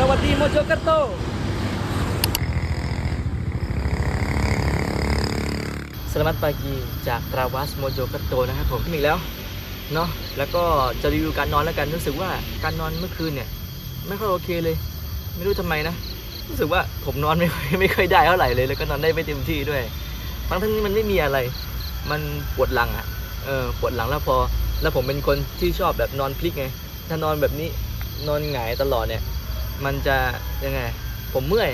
สวัสดีโมโจกัตโต สลามัตปากีจากตราวัสโมโจกัตโตนะครับผมอีกแล้วเนาะ แล้วก็จะรีวิวการนอนแล้วกัน รู้สึกว่าการนอนเมื่อคืนเนี่ย ไม่ค่อยโอเคเลย ไม่รู้ทำไมนะ รู้สึกว่าผมนอนไม่ค่อยไม่ค่อยได้เท่าไหร่เลย แล้วก็นอนได้ไม่เต็มที่ด้วย ทั้งทั้งนี้มันไม่มีอะไร มันปวดหลังอะ เออ ปวดหลังแล้วพอ แล้วผมเป็นคนที่ชอบแบบนอนพลิกไง ถ้านอนแบบนี้นอนหงายตลอดเนี่ย มันจะยังไง ผมเมื่อย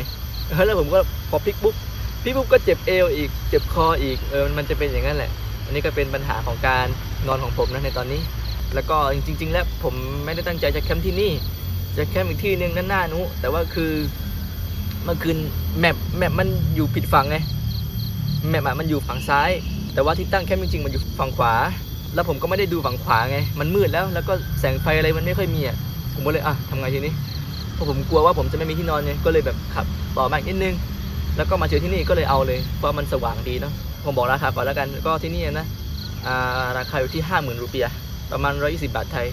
แล้วผมก็พอพลิกปุ๊บพลิกปุ๊บก็เจ็บเอวอีก เจ็บคออีกเออมันจะเป็นอย่างนั้นแหละ อันนี้ก็เป็นปัญหาของการนอนของผมนะในตอนนี้ แล้วก็จริง ๆ แล้วผมไม่ได้ตั้งใจจะแคมป์ที่นี่ จะแคมป์อีกที่หนึ่งด้านหน้านู้แต่ว่าคือเมื่อคืนแมปแมปมันอยู่ผิดฝั่งไงแมปมันอยู่ฝั่งซ้าย แต่ว่าที่ตั้งแคมป์จริงๆมันอยู่ฝั่งขวา แล้วผมก็ไม่ได้ดูฝั่งขวาไง มันมืดแล้ว แล้วก็แสงไฟอะไรมันไม่ค่อยมีอะ ผมก็เลยอะทำไงทีนี้ เพราะผมกลัวว่าผมจะไม่มีที่นอนไงก็เลยแบบขับต่อมาอีกนิดนึง แล้วก็มาเจอที่นี่ก็เลยเอาเลยเพราะมันสว่างดีเนาะผมบอกราคาก่อนแล้วกันก็ที่นี่นะาราคาอยู่ที่ 50,000รูเปียประมาณ 120 บาทไทย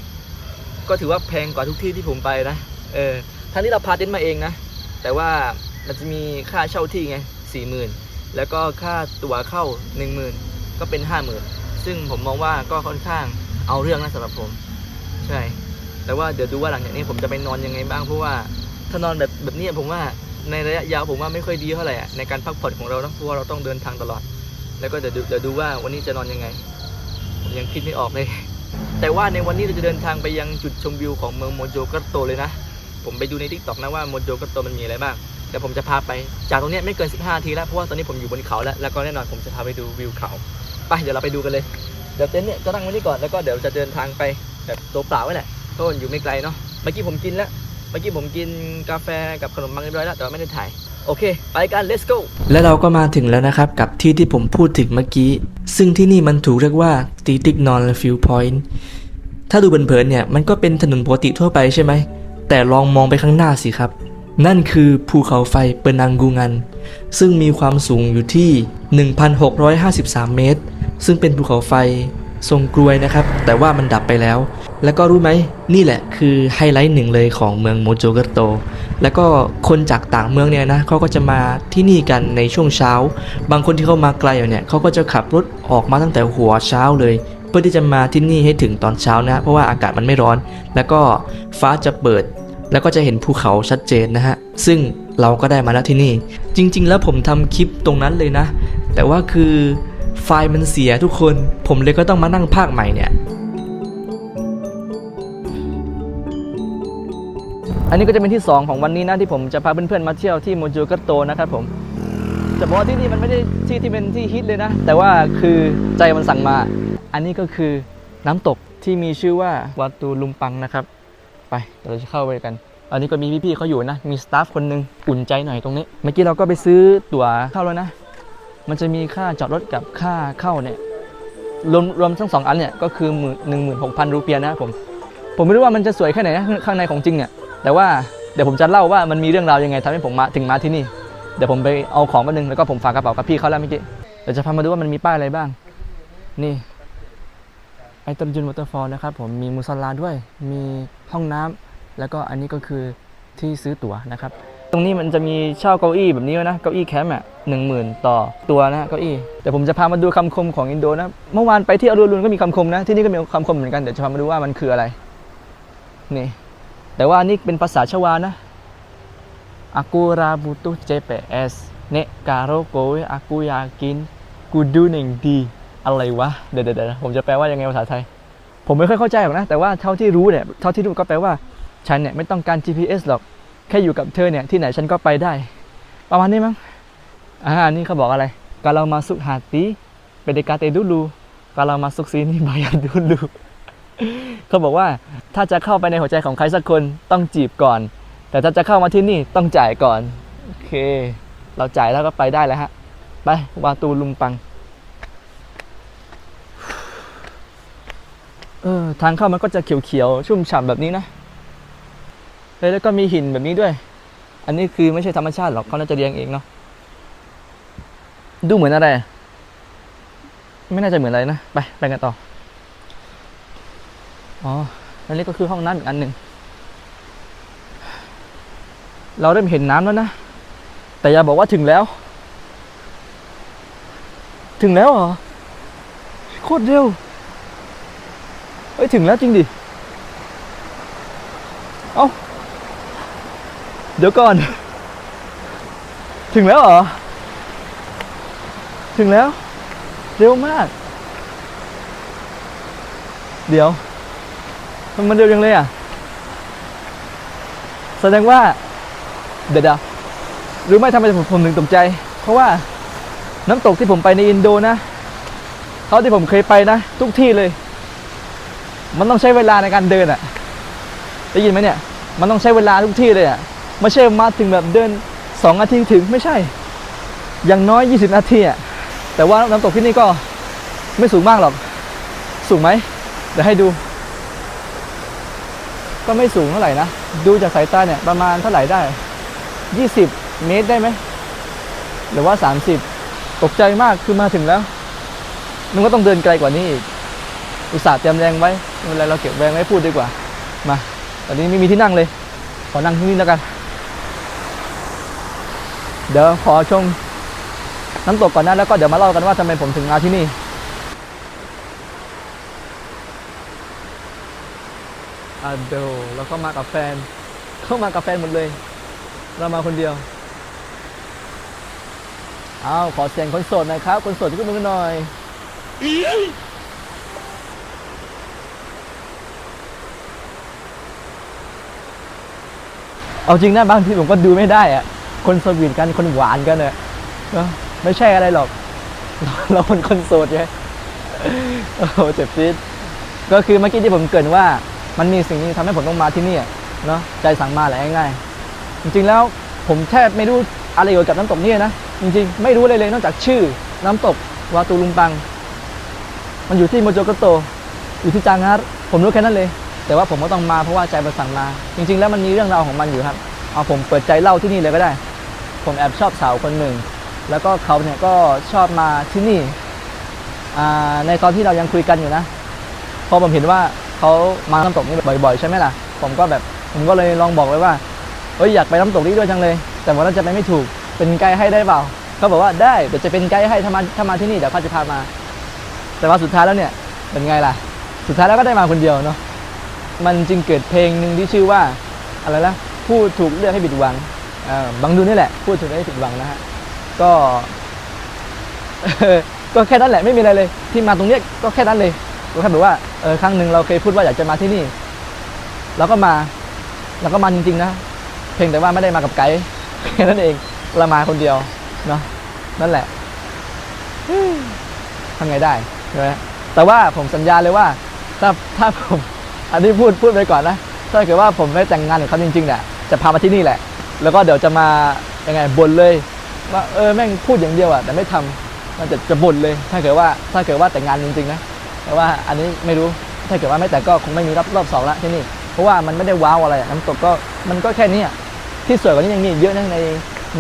ก็ถือว่าแพงกว่าทุกที่ที่ผมไปนะเออทั้งที่เราพาเต็นท์มาเองนะ แต่ว่ามันจะมีค่าเช่าที่ไง40,000แล้วก็ค่าตั๋วเข้า10,000ก็เป็น50,000ซึ่งผมมองว่าก็ค่อนข้างเอาเรื่องนะสำหรับผม ใช่ แต่ว่าเดี๋ยวดูว่าหลังจากนี้ผมจะไปนอนยังไงบ้างเพราะว่าถ้านอนแบบแบบนี้ผมว่าในระยะยาวผมว่าไม่ค่อยดีเท่าไหร่ในการพักผ่อนของเราเนอะเพราะว่าเราต้องเดินทางตลอด แล้วก็เดี๋ยวดูเดี๋ยวดูว่าวันนี้จะนอนยังไงผมยังคิดไม่ออกเลยแต่ว่าในวันนี้เราจะเดินทางไปยังจุดชมวิวของเมืองโมโจกัตโตเลยนะ ผมไปดูในทิกตอกนะว่าโมโจกัตโตมันมีอะไรบ้างเดี๋ยวผมจะพาไป จากตรงนี้ไม่เกิน 15นาทีแล้วเพราะว่าตอนนี้ผมอยู่บนเขาแล้วแล้วก็แน่นอนผมจะพาไปดูวิวเขาไปเดี๋ยวเราไปดูกันเลยเดี๋ยวเต็นท์เนี่ยจะตั้งไว้นี่ก่อนแล้วก็เดี๋ยวจะเดินทางไปแบบตัวเปล่าไว้แหละ เพราะมันอยู่ไม่ไกลเนาะเมื่อกี้ผมกินแล้วเมื่อกี้ผมกินกาแฟกับขนมปังเรียบร้อยแล้วแต่ว่าไม่ได้ถ่าย โอเค ไปกัน let's go และเราก็มาถึงแล้วนะครับ กับที่ที่ผมพูดถึงเมื่อกี้ ซึ่งที่นี่มันถูกเรียกว่าตีติกนอนฟิวพอยต์ถ้าดูเผินๆเนี่ยมันก็เป็นถนนปกติทั่วไปใช่ไหม แต่ลองมองไปข้างหน้าสิครับ นั่นคือภูเขาไฟเปนังกูงัน ซึ่งมีความสูงอยู่ที่ 1,653 เมตร ซึ่งเป็นภูเขาไฟทรงกลวยนะครับ แต่ว่ามันดับไปแล้ว แล้วก็รู้ไหมนี่แหละคือไฮไลท์หนึ่งเลยของเมืองโมโจเกโต แล้วก็คนจากต่างเมืองเนี่ยนะเขาก็จะมาที่นี่กันในช่วงเช้า บางคนที่เขามาไกลเนี่ยเขาก็จะขับรถออกมาตั้งแต่หัวเช้าเลย เพื่อที่จะมาที่นี่ให้ถึงตอนเช้านะเพราะว่าอากาศมันไม่ร้อน แล้วก็ฟ้าจะเปิด แล้วก็จะเห็นภูเขาชัดเจนนะฮะซึ่งเราก็ได้มาแล้วที่นี่ จริง ๆ แล้วผมทำคลิปตรงนั้นเลยนะ แต่ว่าคือไฟล์มันเสียทุกคน ผมเลยก็ต้องมานั่งภาคใหม่เนี่ย อันนี้ก็จะเป็นที่ 2 ของวันนี้นะที่ผมจะพาเพื่อนๆมาเที่ยวที่โมโจกัตโตนะครับผมจะบอกว่าที่นี่มันไม่ได้ที่ที่เป็นที่ฮิตเลยนะ แต่ว่าคือใจมันสั่งมา อันนี้ก็คือน้ำตกที่มีชื่อว่าวาตูลุมปังนะครับ ไปเราจะเข้าไปกัน อันนี้ก็มีพี่ๆเขาอยู่นะ มีสตาฟคนหนึงอุ่นใจหน่อยตรงนี้ เมื่อกี้เราก็ไปซื้อตั๋วเข้าแล้วนะ มันจะมีค่าจอดรถกับค่าเข้าเนี่ยรวมรวมทั้งสองอันเนี่ยก็คือหมื่นหนึ่งหมื่นหกพันรูเปียนะผมผมไม่รู้ว่ามันจะสวยแค่ไหนนะข้างในของจริงเนี่ย แต่ว่าเดี๋ยวผมจะเล่าว่ามันมีเรื่องราวยังไงทำให้ผมมาถึงมาที่นี่ เดี๋ยวผมไปเอาของมาหนึ่งแล้วก็ผมฝากกระเป๋ากับพี่เขาแล้วเมื่อกี้เดี๋ยวจะพามาดูว่ามันมีป้ายอะไรบ้าง นี่ไอตรจุนวอเตอร์ฟอลนะครับผมมีมุสลาด้วย มีห้องน้ำแล้วก็อันนี้ก็คือที่ซื้อตั๋วนะครับ ตรงนี้มันจะมีเช่าเก้าอี้แบบนี้นะเก้าอี้แคมป์อะหนึ่งหมื่นต่อตัวนะเก้าอี้เดี๋ยวผมจะพามาดูคำคมของอินโดนะเมื่อวานไปที่อรุณรุนก็มีคำคมนะที่นี่ก็มีคำคมเหมือนกันเดี๋ยวจะพามาดูว่ามันคืออะไรนี่ แต่ว่านี่เป็นภาษาชวานะ Aku rabutuh CPS Nek karo kowe aku yakin kudu neng di อะไรวะเดี๋ยวเดี๋ยวเดี๋ยวผมจะแปลว่ายังไงภาษาไทย ผมไม่ค่อยเข้าใจหรอกนะ แต่ว่าเท่าที่รู้เนี่ย เท่าที่รู้ก็แปลว่า ฉันเนี่ยไม่ต้องการ GPS หรอก แค่อยู่กับเธอเนี่ย ที่ไหนฉันก็ไปได้ ประมาณนี้มั้ง อ่า นี่เขาบอกอะไร kalau masuk hati PDKT dulu kalau masuk sini bayar dulu เขา เขาบอกว่าถ้าจะเข้าไปในหัวใจของใครสักคนต้องจีบก่อน แต่ถ้าจะเข้ามาที่นี่ต้องจ่ายก่อน โอเค เราจ่ายแล้วก็ไปได้แล้วฮะ ไป วาตูลุมปัง เออ ทางเข้ามันก็จะเขียวๆ ชุ่มฉ่ำแบบนี้นะเฮ้แล้วก็มีหินแบบนี้ด้วย อันนี้คือไม่ใช่ธรรมชาติหรอกเขาน่าจะเลี้ยงเองเนาะ ดูเหมือนอะไร ไม่น่าจะเหมือนอะไรนะ ไป ไปกันต่อ อ๋ออันนี้ก็คือห้องน้ำอีกอันหนึ่ง เราเริ่มเห็นน้ำแล้วนะ แต่อย่าบอกว่าถึงแล้ว ถึงแล้วเหรอ โคตรเร็ว เฮ้ย ถึงแล้วจริงดิ เอ้า เดี๋ยวก่อน ถึงแล้วเหรอ ถึงแล้ว เร็วมาก เดี๋ยว มมันเร็วยังเลยอะ แสดงว่า เดี๋ยวๆรู้ไหมทำไมผมผมถึงตกใจ เพราะว่าน้ำตกที่ผมไปในอินโดนะเท่าที่ผมเคยไปนะ ทุกที่เลย มันต้องใช้เวลาในการเดินอะ ได้ยินไหมเนี่ย มันต้องใช้เวลาทุกที่เลยอะ ไม่ใช่มาถึงแบบเดินสองนาทีถึงไม่ใช่ อย่างน้อย 20 นาทีอะ แต่ว่าน้ำตกที่นี่ก็ไม่สูงมากหรอก สูงไหม เดี๋ยวให้ดู ก็ไม่สูงเท่าไหร่นะ ดูจากสายตาเนี่ยประมาณเท่าไหร่ได้ 20 เมตรได้ไหม หรือว่า 30 ตกใจมากคือมาถึงแล้วนึกว่าต้องเดินไกลกว่านี้อีก อุตส่าห์เตรียมแรงไว้ไม่เป็นไรเราเก็บแรงไว้พูดดีกว่า มา ตอนนี้ไม่มีที่นั่งเลย ขอนั่งที่นี่แล้วกัน เดี๋ยวขอชมน้ำตกก่อนนะแล้วก็เดี๋ยวมาเล่ากันว่าทำไมผมถึงมาที่นี่าเดี๋ยวเราเข้ามากับแฟน เข้ามากับแฟนหมดเลย เรามาคนเดียวเอาขอเสียงคนโสดหน่อยครับ คนโสดยกมือนหน่อยเอาจริงนะบางทีผมก็ดูไม่ได้อะคนสวีทกันคนหวานกันเนี่ยไม่ใช่อะไรหรอก เราคนคนโสดไงโอ้เจ็บจี๊ดก็คือเมื่อกี้ที่ผมเกินว่า มันมีสิ่งนี้ทำให้ผมต้องมาที่นี่เนาะใจสั่งมาแหละง่ายๆจริงๆแล้วผมแทบไม่รู้อะไรเกี่ยวกับน้ำตกนี่นะจริงๆ ไม่รู้เลยเลยนอกจากชื่อน้ำตกวาตูลุงปัง มันอยู่ที่โมโจโกโต อยู่ที่จางฮาร์ผมรู้แค่นั้นเลย แต่ว่าผมก็ต้องมาเพราะว่าใจมันสั่งมา จริง ๆ แล้วมันมีเรื่องราวของมันอยู่ครับเอาผมเปิดใจเล่าที่นี่เลยก็ได้ ผมแอบชอบสาวคนหนึ่ง แล้วก็เขาเนี่ยก็ชอบมาที่นี่ในตอนที่เรายังคุยกันอยู่นะ พอผมเห็นว่า เขามาน้ำตกนี่บ่อยๆ ใช่ไหมล่ะ ผมก็แบบผมก็เลยลองบอกไว้ว่าเอ้ยอยากไปน้ำตกนี้ด้วยจังเลย แต่ว่าเราจะไปไม่ถูกเป็นไกด์ให้ได้เปล่าเขาบอกว่าได้เดี๋ยวจะเป็นไกด์ให้ถ้ามาถ้ามาที่นี่เดี๋ยวเขาจะพามา แต่ว่าสุดท้ายแล้วเนี่ยเป็นไงล่ะ สุดท้ายแล้วก็ได้มาคนเดียวเนาะมันจึงเกิดเพลงหนึ่งที่ชื่อว่าอะไรนะผู้ถูกเลือกให้ผิดหวังบังดูนี่แหละผู้ถูกเลือกให้ผิดหวังนะฮะก็ก็แค่นั้นแหละไม่มีอะไรเลย ที่มาตรงเนี้ยก็แค่นั้นเลยก็แค่แบบว่า เออครั้งหนึ่งเราเคยพูดว่าอยากจะมาที่นี่เราก็มาเราก็มาจริงๆนะเพียงแต่ว่าไม่ได้มากับไกด์แค่นั้นเองเรามาคนเดียวเนาะนั่นแหละทำไงได้ใช่ไหมแต่ว่าผมสัญญาเลยว่า ถ้าถ้าผมอันนี้พูดพูดไปก่อนนะถ้าเกิดว่าผมได้แต่งงานกับเขาจริงๆเนี่ยจะพามาที่นี่แหละ แล้วก็เดี๋ยวจะมายังไงบ่นเลย ว่าเออแม่งพูดอย่างเดียวอะแต่ไม่ทำมันจะจะบ่นเลย ถ้าเกิดว่าถ้าเกิดว่าแต่งงานจริงๆนะ แต่ว่าอันนี้ไม่รู้ถ้าเกิดว่าไม่แต่ก็คงไม่มีรอบรอบสองละที่นี่เพราะว่ามันไม่ได้ว้าวอะไรน้ำตกก็มันก็แค่นี้ที่สวยกว่านี้ยังมีเยอะนะใน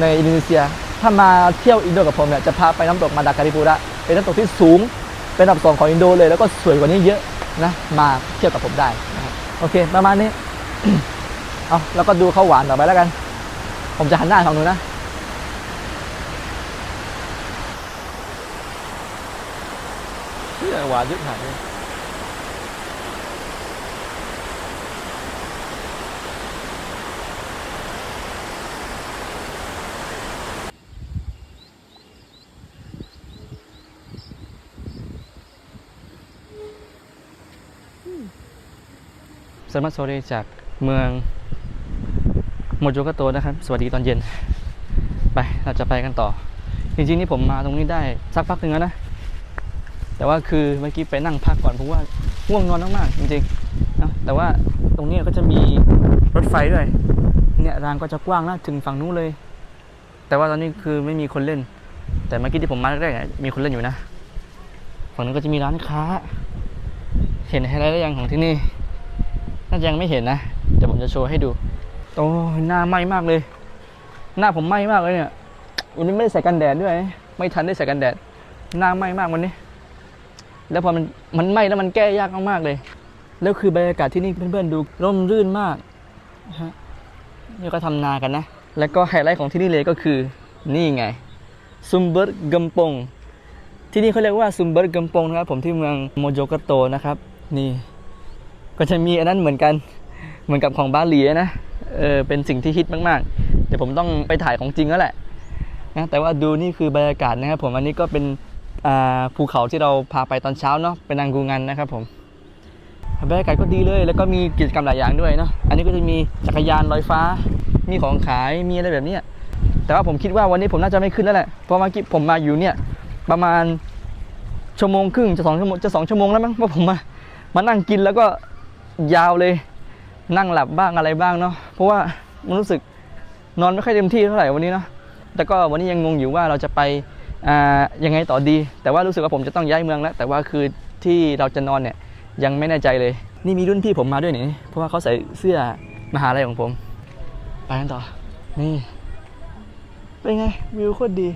ในอินโดนีเซีย ถ้ามาเที่ยวอินโดกับผมเนี่ยจะพาไปน้ำตกมาดาการิปูระเป็นน้ำตกที่สูงเป็นอันดับสองของอินโดเลย แล้วก็สวยกว่านี้เยอะนะมาเที่ยวกับผมได้โอเคประมาณนี้เอาแล้วก็ดูข้าวหวานต่อไปแล้วกัน ผมจะหันหน้าทางนู้นนะเฮ้ยห วายึดหายเลยสมัสโซเรจากเมืองโมโจกโตนะครับ สวัสดีตอนเย็น ไป เราจะไปกันต่อ จริงๆนี่ผมมาตรงนี้ได้สักพักหนึ่งแล้วนะ แต่ว่าคือเมื่อกี้ไปนั่งพักก่อนเพราะว่าง่วงนอนมากๆจริงๆนะแต่ว่าตรงนี้ก็จะมีรถไฟด้วย เนี่ยรางก็จะกว้างนะถึงฝั่งนู้นเลย แต่ว่าตอนนี้คือไม่มีคนเล่น แต่เมื่อกี้ที่ผมมาแรกๆเนี่ยมีคนเล่นอยู่นะฝั่งนู้นก็จะมีร้านค้า เห็นไฮไลท์ได้ยังของที่นี่น่าจะยังไม่เห็นนะเดี๋ยวผมจะโชว์ให้ดูโอ้หน้าไหม้มากเลย หน้าผมไหม้มากเลยเนี่ยวันนี้ไม่ได้ใส่กันแดดด้วย ไม่ทันได้ใส่กันแดดหน้าไหม้มากวันนี้ แล้วพอมันมันไหม้แล้วมันแก้ยากมากๆเลย แล้วคือบรรยากาศที่นี่เพื่อนๆดูร่มรื่นมากนะฮะนี่ก็ทำนากันนะ แล้วก็ไฮไลท์ของที่นี่เลยก็คือนี่ไงซุมเบิร์กัมปงที่นี่เขาเรียกว่าซุมเบิร์กัมปงนะครับผมที่เมืองโมโจกโตนะครับ นี่ ก็จะมีอันนั้นเหมือนกันเหมือนกับของบาหลีนะเออเป็นสิ่งที่ฮิตมากๆเดี๋ยวผมต้องไปถ่ายของจริงแล้วแหละนะแต่ว่าดูนี่คือบรรยากาศนะครับผมอันนี้ก็เป็น ภูเขาที่เราพาไปตอนเช้าเนาะเป็นนางกูงันนะครับผมบรรยากาศก็ดีเลย แล้วก็มีกิจกรรมหลายอย่างด้วยเนาะอันนี้ก็จะมีจักรยานลอยฟ้า มีของขายมีอะไรแบบนี้แต่ว่าผมคิดว่าวันนี้ผมน่าจะไม่ขึ้นแล้วแหละเพราะเมื่อกี้ผมมาอยู่เนี่ยประมาณชั่วโมงครึ่งจะสองชั่วโมงจะสองชั่วโมงแล้วมั้งเพราะผมมามานั่งกินแล้วก็ยาวเลยนั่งหลับบ้างอะไรบ้างเนาะเพราะว่ามันรู้สึกนอนไม่ค่อยเต็มที่เท่าไหร่วันนี้เนาะแต่ก็วันนี้ยังงงอยู่ว่าเราจะไป ยังไงต่อดี แต่ว่ารู้สึกว่าผมจะต้องย้ายเมืองแล้ว แต่ว่าคือที่เราจะนอนเนี่ยยังไม่แน่ใจเลย นี่มีรุ่นพี่ผมมาด้วยนี่เพราะว่าเขาใส่เสื้อมหาลัยของผม ไปกันต่อ นี่เป็นไง วิวโคตรดี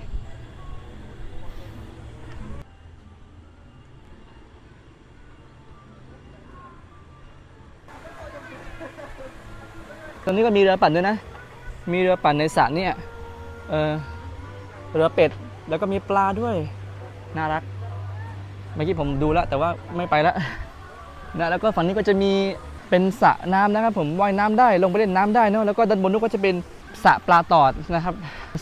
ตรงนี้ก็มีเรือปั่นด้วยนะ มีเรือปั่นในสระเนี่ย เออเรือเป็ด แล้วก็มีปลาด้วย น่ารัก เมื่อกี้ผมดูแล้ว แต่ว่าไม่ไปแล้วนะแล้วก็ฝั่งนี้ก็จะมีเป็นสระน้ำนะครับ ผมว่ายน้ำได้ลงไปเล่นน้ำได้เนอะแล้วก็ด้านบนนู้นก็จะเป็นสระปลาตอดนะครับ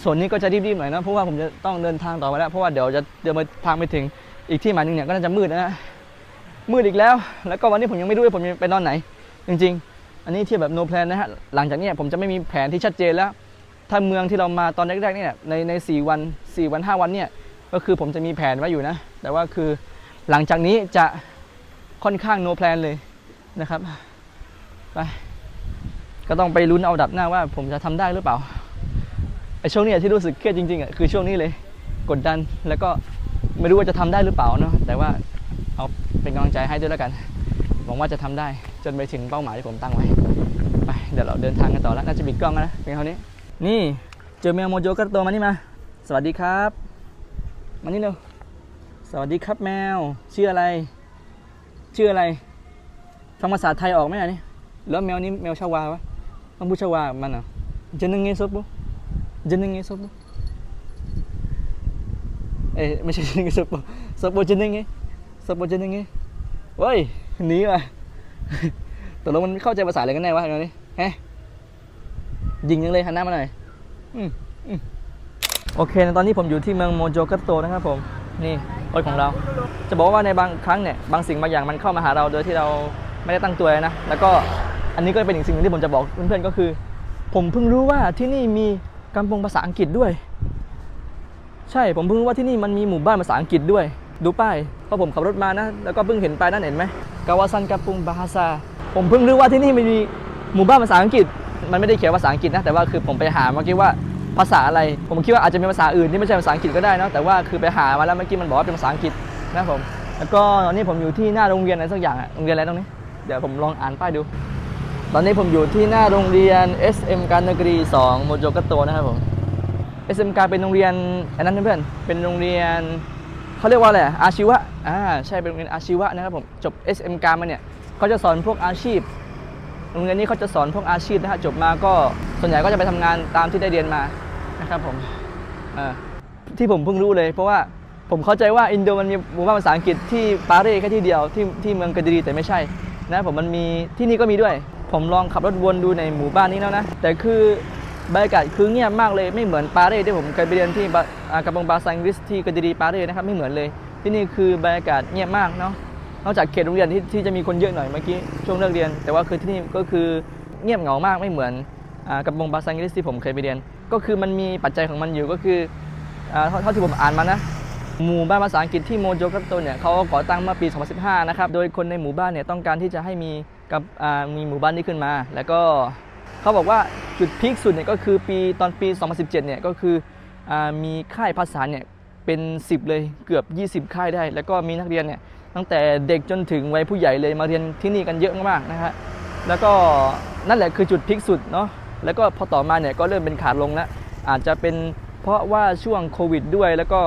ส่วนนี้ก็จะรีบๆหน่อยนะเพราะว่าผมจะต้องเดินทางต่อไปแล้วเพราะว่าเดี๋ยวจะเดินทางไปถึงอีกที่หมายหนึงเนี่ยก็น่าจะมืดนะมืดอีกแล้ว แล้วก็วันนี้ผมยังไม่รู้ว่าผมจะไปนอนไหน จริง ๆ อันนี้เทียบแบบ no plan นะฮะหลังจากนี้ผมจะไม่มีแผนที่ชัดเจนแล้ว ถ้าเมืองที่เรามาตอนแรกๆเนี่ยในในสวัน 4 วัน 5 วันเนี่ยก็คือผมจะมีแผนไว้อยู่นะ แต่ว่าคือหลังจากนี้จะค่อนข้าง no plan เลยนะครับไปก็ต้องไปลุ้นเอาดับหน้าว่าผมจะทำได้หรือเปล่าไอช่วงนี้ที่รู้สึกเครียดจริงๆอะคือช่วงนี้เลยกดดันแล้วก็ไม่รู้ว่าจะทำได้หรือเปล่าเนาะแต่ว่าเอาเป็นกำลังใจให้ด้วยแล้วกันหวังว่าจะทำได้จนไปถึงเป้าหมายที่ผมตั้งไว้ไปเดี๋ยวเราเดินทางกันต่อแล้วน่าจะปิดกล้องแล้วนะเพียงเท่านี้ นี่เจอแมวโมโจกัตโตมานี่มา สวัสดีครับมานี่เร็วสวัสดีครับแมว ชื่ออะไร ชื่ออะไรฟังภาษาไทยออกไหมอะนี่แล้วแมวนี้แมวชาวาวะต้องพูดชาวามันเหรอเจนึงเงซบบุเจนึงเงซบบุเอ้ไม่ใช่เจนึงเงซบบุซบบุเจนึงเงซบบุเจนึงเงเว้ยหนีมาตกลงมันเข้าใจภาษาอะไรกันแน่วะเดี๋ยวนี้เฮ้ยิงยังเลยหันหน้ามาหน่อยอืม โอเคนะตอนนี้ผมอยู่ที่เมืองโมโจกัตโตนะครับผมนี่รถของเรา จะบอกว่าในบางครั้งเนี่ยบางสิ่งบางอย่างมันเข้ามาหาเราโดยที่เราไม่ได้ตั้งตัวเลยนะแล้วก็อันนี้ก็เป็นอีกสิ่งหนึงที่ผมจะบอกเพื่อนๆก็คือ ผมเพิ่งรู้ว่าที่นี่มีกำปงภาษาอังกฤษด้วย ใช่ผมเพิ่งรู้ว่าที่นี่มันมีหมู่บ้านภาษาอังกฤษด้วย ดูป้ายเพราะผมขับรถมานะ แล้วก็เพิ่งเห็นป้ายนั่นเห็นไหมกา a าซันกาปุงบาฮาซาผมเพิ่งรู้ว่าที่นี่มันมีหมู่บ้านภาษาอังกฤษ มันไม่ได้เขียนภาษาอังกฤษนะแต่ว่าคือผมไปหาเมื่อกี้ว่า ภาษาอะไร ผมคิดว่าอาจจะเป็นภาษาอื่นที่ไม่ใช่ภาษาอังกฤษก็ได้นะแต่ว่าคือไปหามาแล้วเมื่อกี้มันบอกว่าเป็นภาษาอังกฤษนะผมแล้วก็ตอนนี้ผมอยู่ที่หน้าโรงเรียนอะไรสักอย่างโรงเรียนอะไรตรงนี้เดี๋ยวผมลองอ่านป้ายดู ตอนนี้ผมอยู่ที่หน้าโรงเรียน SM การนกรี2โมโจกัตโตนะครับผม SM การเป็นโรงเรียนอันนั้นเพื่อนๆเป็นโรงเรียนเขาเรียกว่าอะไรอาชีวะอ่าใช่เป็นโรงเรียนอาชีวะนะครับผมจบ SM การมาเนี่ยเขาจะสอนพวกอาชีพโรงเรียนนี้เขาจะสอนพวกอาชีพนะฮะจบมาก็ส่วนใหญ่ก็จะไปทำงานตามที่ได้เรียนมา นะครับผมที่ผมเพิ่งรู้เลย เพราะว่าผมเข้าใจว่าอินโดมันมีหมู่บ้านภาษาอังกฤษที่ปารีสแค่ที่เดียวที่ที่เมืองกะดีแต่ไม่ใช่นะผมมันมีที่นี่ก็มีด้วย ผมลองขับรถวนดูในหมู่บ้านนี้แล้วนะ แต่คือบรรยากาศคือเงียบมากเลยไม่เหมือนปารีสที่ผมเคยไปเรียนที่กระบงบาซังกฤษที่กะดีปารีสนะครับไม่เหมือนเลย ที่นี่คือบรรยากาศเงียบมากเนาะนอกจากเขตโรงเรียนที่ที่จะมีคนเยอะหน่อยเมื่อกี้ช่วงเลิกเรียน แต่ว่าคือที่นี่ก็คือเงียบเหงามากไม่เหมือนกับบงบาซังกฤษที่ผมเคยไปเรียน ก็คือมันมีปัจจัยของมันอยู่ก็คือเท่าที่ผมอ่านมานะหมู่บ้านภาษาอังกฤษที่โมโจกัตโตเนี่ยเขาก่อตั้งเมื่อปี 2015 นะครับ โดยคนในหมู่บ้านเนี่ยต้องการที่จะให้มีกับมีหมู่บ้านนี้ขึ้นมา แล้วก็เขาบอกว่าจุดพีคสุดเนี่ยก็คือปีตอนปี 2017 เนี่ยก็คืออมีค่ายภาษาเนี่ยเป็น 10 เลยเกือบ 20 ค่ายได้ แล้วก็มีนักเรียนเนี่ยตั้งแต่เด็กจนถึงวัยผู้ใหญ่เลยมาเรียนที่นี่กันเยอะมากๆนะฮะแล้วก็นั่นแหละคือจุดพีคสุดเนาะ แล้วก็พอต่อมาเนี่ยก็เริ่มเป็นขาลงแล้วอาจจะเป็นเพราะว่าช่วงโควิดด้วย แล้วก็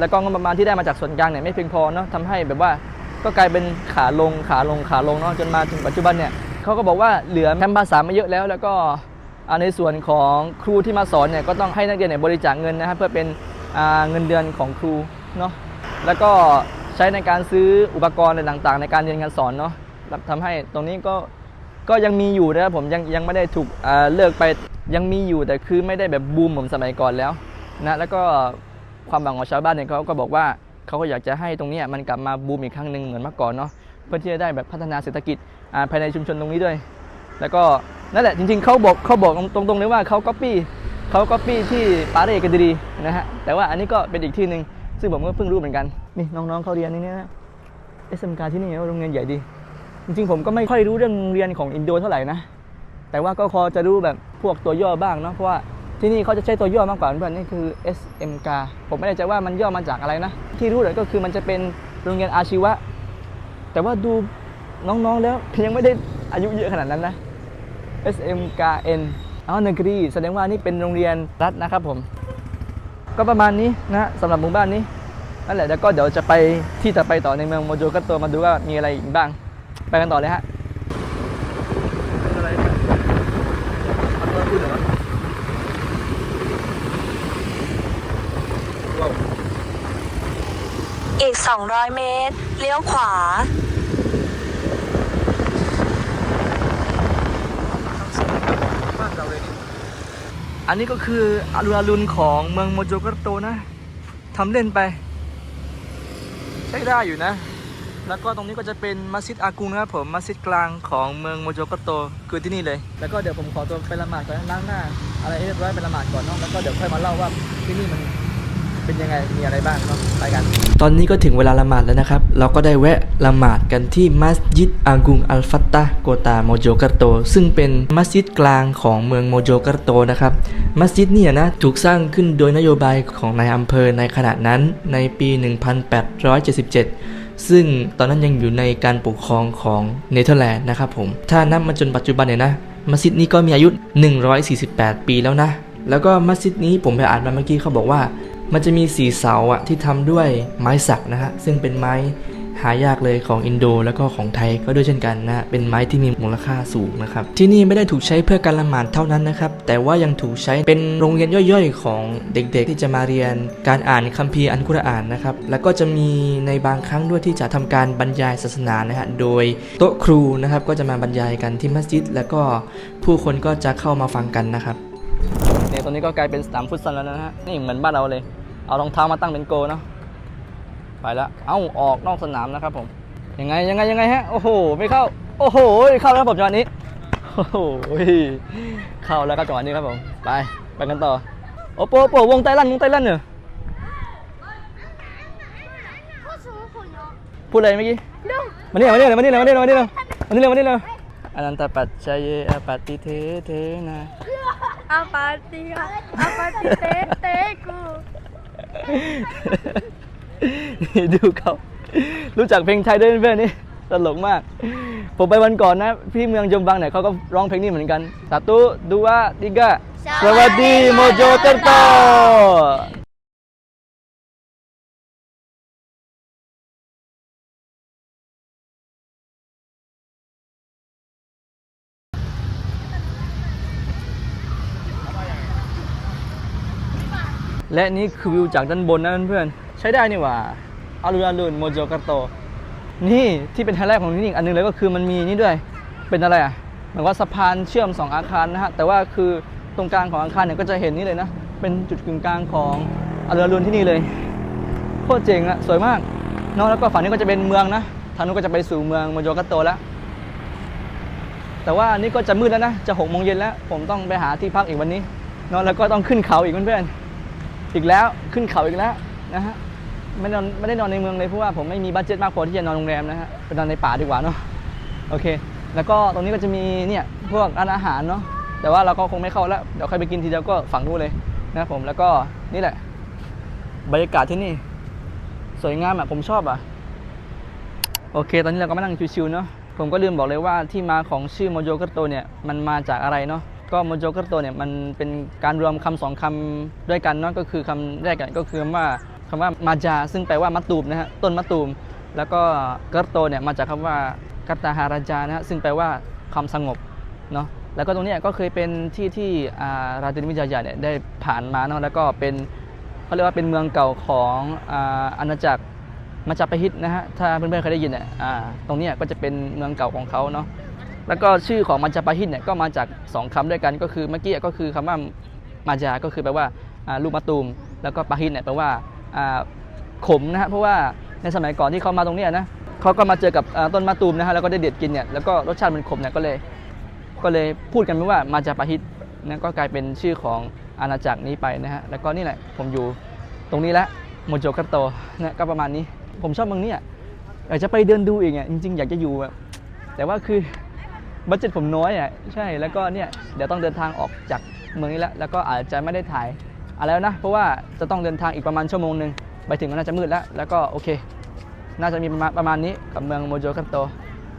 แล้วก็งบประมาณที่ได้มาจากส่วนกลางเนี่ยไม่เพียงพอเนาะทำให้แบบว่าก็กลายเป็นขาลงขาลงขาลงเนาะจนมาถึงปัจจุบันเนี่ยเขาก็บอกว่าเหลือแคมป์ภาษาไม่เยอะแล้ว แล้วก็ในส่วนของครูที่มาสอนเนี่ยก็ต้องให้นักเรียนเนี่ยบริจาคเงินนะครับเพื่อเป็นเงินเดือนของครูเนาะแล้วก็ใช้ในการซื้ออุปกรณ์อะไรต่างๆ ในการเรียนการสอนเนาะทำให้ตรงนี้ก็ ก็ยังมีอยู่นะครับผมยังยังไม่ได้ถูกเลิกไปยังมีอยู่แต่คือไม่ได้แบบบูมเหมือนสมัยก่อนแล้วนะแล้วก็ความหวังของชาวบ้านเนี่ยเขาก็บอกว่าเขาก็อยากจะให้ตรงนี้มันกลับมาบูมอีกครั้งหนึ่งเหมือนเมื่อก่อนเนาะเพื่อที่จะได้แบบพัฒนาเศรษฐกิจภายในชุมชนตรงนี้ด้วย แล้วก็นั่นแหละจริงๆเขาบอกเขาบอกตรงๆเลยว่าเขาก๊อปปี้เขาก๊อปปี้ที่ปาเรกันดีนะฮะแต่ว่าอันนี้ก็เป็นอีกที่หนึ่งซึ่งผมก็เพิ่งรู้เหมือนกันนี่น้องๆเขาเรียนนี่นะ SMK ที่นี่โรงเรียนใหญ่ดี จริงๆผมก็ไม่ค่อยรู้เรื่องเรียนของอินโดเท่าไหร่นะ แต่ว่าก็พอจะรู้แบบพวกตัวย่อบ้างเนาะเพราะว่าที่นี่เขาจะใช้ตัวย่อมากกว่าเพื่อนนี่คือ SMK ผมไม่แน่ใจว่ามันย่อมาจากอะไรนะ ที่รู้เลยก็คือมันจะเป็นโรงเรียนอาชีวะ แต่ว่าดูน้องๆแล้วยังไม่ได้อายุเยอะขนาดนั้นนะ SMKN อ๋อเนกรีแสดงว่านี่เป็นโรงเรียนรัฐนะครับผม ก็ประมาณนี้นะสำหรับหมู่บ้านนี้นั่นแหละแล้วก็เดี๋ยวจะไปที่ต่อไปต่อในเมืองโมโจกัตโตมาดูว่ามีอะไรอีกบ้าง ไปกันต่อเลยฮะเป็นอะไรกันอันนี้คือเหรอว้าวอีก 200 เมตร เลี้ยวขวาบ้านเราเลยนี่อันนี้ก็คืออารุอารุนของเมืองโมโจกัตโตนะ ทำเล่นไป ใช้ได้อยู่นะ แล้วก็ตรงนี้ก็จะเป็นมัสยิดอากุงนะครับผมมัสยิดกลางของเมืองโมโจกโตคือที่นี่เลย แล้วก็เดี๋ยวผมขอตัวไปละหมาดก่อนนะล้างหน้า อะไรให้เรียบร้อยไปละหมาดก่อนเนาะแล้วก็เดี๋ยวค่อยมาเล่าว่าที่นี่มันเป็นยังไงมีอะไรบ้างเนาะไปกัน ตอนนี้ก็ถึงเวลาละหมาดแล้วนะครับ เราก็ได้แวะละหมาดกันที่มัสยิดอากุงอัลฟัตตาโกตาโมโจกัตโต ซึ่งเป็นมัสยิดกลางของเมืองโมโจกัตโตนะครับมัสยิดเนี่ยนะถูกสร้างขึ้นโดยนโยบายของนายอำเภอในขณะนั้นในปี 1877 ซึ่งตอนนั้นยังอยู่ในการปกครองของเนเธอร์แลนด์นะครับผม ถ้านับมาจนปัจจุบันเนี่ยนะ มัสยิดนี้ก็มีอายุ 148 ปีแล้วนะ แล้วก็มัสยิดนี้ผมไปอ่านมาเมื่อกี้เขาบอกว่า มันจะมีสีเสาอะที่ทำด้วยไม้สักนะฮะ ซึ่งเป็นไม้ หายากเลยของอินโด แล้วก็ของไทยก็ด้วยเช่นกันนะเป็นไม้ที่มีมูลค่าสูงนะครับที่นี่ไม่ได้ถูกใช้เพื่อการละหมาดเท่านั้นนะครับแต่ว่ายังถูกใช้เป็นโรงเรียนย่อยๆ ของเด็กๆ ที่จะมาเรียนการอ่านคัมภีร์อันกุรอานนะครับแล้วก็จะมีในบางครั้งด้วยที่จะทำการบรรยายศาสนานะฮะโดยโต๊ะครูนะครับก็จะมาบรรยายกันที่มัสยิด แล้วก็ผู้คนก็จะเข้ามาฟังกันนะครับเนี่ยตรงนี้ก็กลายเป็นสนามฟุตซอลแล้วนะฮะนี่เหมือนบ้านเราเลย เอารองเท้ามาตั้งเป็นโกเนาะ ไปแล้วเอ้าออกนอกสนามนะครับผมยังไงยังไงยังไงฮะโอ้โหไม่เข้า โอ้โหเข้าแล้วครับผมจังหวะนี้โอ้โหเข้าแล้วครับจังหวะนี้ครับผมไปไปกันต่อโอ้โปโปวงไต้ลั่นวงไต้ลั่นเนี่ยพูดอะไรเมื่อกี้มานี่มานี่เลยมานี่เลยมานี่เลยมานี่เลยมานี่เลยมานี่เลยอนันตปัจจัยอปฏิเทเทนะ Apati, apati te te ku. นี่ดูเขารู้จักเพลงไทยด้วยเพื่อนๆนี่ตลกมาก ผมไปวันก่อนนะ พี่เมืองจงบังเนี่ยเขาก็ร้องเพลงนี้เหมือนกันสาตุดูว่าดิกะสวัสดีโมโจเตอร์โตและนี่คือวิวจากด้านบนนะเพื่อนๆใช้ได้นี่หว่า อารุณอารุณโมโจกัตโตนี่ที่เป็นไฮไลท์ของที่นี่อีกอันหนึงเลยก็คือมันมีนี่ด้วยเป็นอะไรอะเหมือนว่าสะพานเชื่อมสองอาคารนะฮะแต่ว่าคือตรงกลางของอาคารเนี่ยก็จะเห็นนี่เลยนะเป็นจุดกึ่งกลางของอารุณอารุณที่นี่เลยโคตรเจ๋งอะสวยมากนาะแล้วก็ฝั่งนี้ก็จะเป็นเมืองนะทางนู้นก็จะไปสู่เมืองโมโจกัตโตแล้ว แต่ว่านี่ก็จะมืดแล้วนะจะหกโมงเย็นแล้ว ผมต้องไปหาที่พักอีกวันนี้นาะแล้วก็ต้องขึ้นเขาอีกเพื่อนๆอีกแล้วขึ้นเขาอีกแล้วนะฮะ ไม่นอนไม่ได้นอนในเมืองเลยเพราะว่าผมไม่มีบัตเจ็ตมากพอที่จะนอนโรงแรมนะฮะไปนอนในป่าดีกว่าเนาะโอเค แล้วก็ตรงนี้ก็จะมีเนี่ยพวกร้านอาหารเนาะแต่ว่าเราก็คงไม่เข้าแล้วเดี๋ยวใค่อยไปกินทีเดียวก็ฝั่งนู้นเลยนะครับผมแล้วก็นี่แหละ บรรยากาศที่นี่ สวยงามอะผมชอบอะโอเค ตอนนี้เราก็มานั่งชิวๆเนาะผมก็ลืมบอกเลยว่าที่มาของชื่อโมโจกัตโตเนี่ยมันมาจากอะไรเนาะก็โมโจกัตโตเนี่ยมันเป็นการรวมคำสองคำด้วยกันเนาะก็คือคำแรกกันก็คือว่า คำว่ามาจา ซึ่งแปลว่ามัตตูมนะฮะต้นมะตูม แล้วก็กัตโตเนี่ยมาจากคำว่ากัตตาฮาราจานะฮะซึ่งแปลว่าความสงบเนาะแล้วก็ตรงนี้ก็เคยเป็นที่ที่ราตินวิจายาเนี่ยได้ผ่านมาเนาะแล้วก็เป็นเขาเรียกว่าเป็นเมืองเก่าของอาอาณาจักรมาจาปะฮิตนะฮะถ้าเพื่อนๆเคยได้ยินเนี่ยตรงนี้ก็จะเป็นเมืองเก่าของเขาเนาะแล้วก็ชื่อของมาจาปะฮิตเนี่ยก็มาจากสองคำด้วยกันก็คือเมื่อกี้ก็คือคำว่ามาจา ก็คือแปลว่าลูกมะตูม แล้วก็ปะฮิตเนี่ยแปลว่า ขมนะฮะเพราะว่าในสมัยก่อนที่เขามาตรงนี้นะเขาก็มาเจอกับต้นมะตูมนะฮะแล้วก็ได้เด็ดกินเนี่ยแล้วก็รสชาติมันขมเนี่ยก็เลย ก็เลยพูดกันว่ามาจากปาฮิตนะก็กลายเป็นชื่อของอาณาจักรนี้ไปนะฮะแล้วก็นี่แหละผมอยู่ตรงนี้ละโมโจคัตโตนะก็ประมาณนี้ ผมชอบเมืองนี้อยากจะไปเดินดูอีกอะจริง ๆ อยากจะอยู่อะแต่ว่าคือบัตเจ็ตผมน้อยอะใช่แล้วก็เนี่ยเดี๋ยวต้องเดินทางออกจากเมืองนี้แล้วแล้วก็อาจจะไม่ได้ถ่าย อะไรแล้วนะ เพราะว่าจะต้องเดินทางอีกประมาณชั่วโมงหนึ่งไปถึงก็น่าจะมืดแล้ว แล้วก็โอเค น่าจะมีประมาณประมาณนี้กับเมืองโมโจคันโต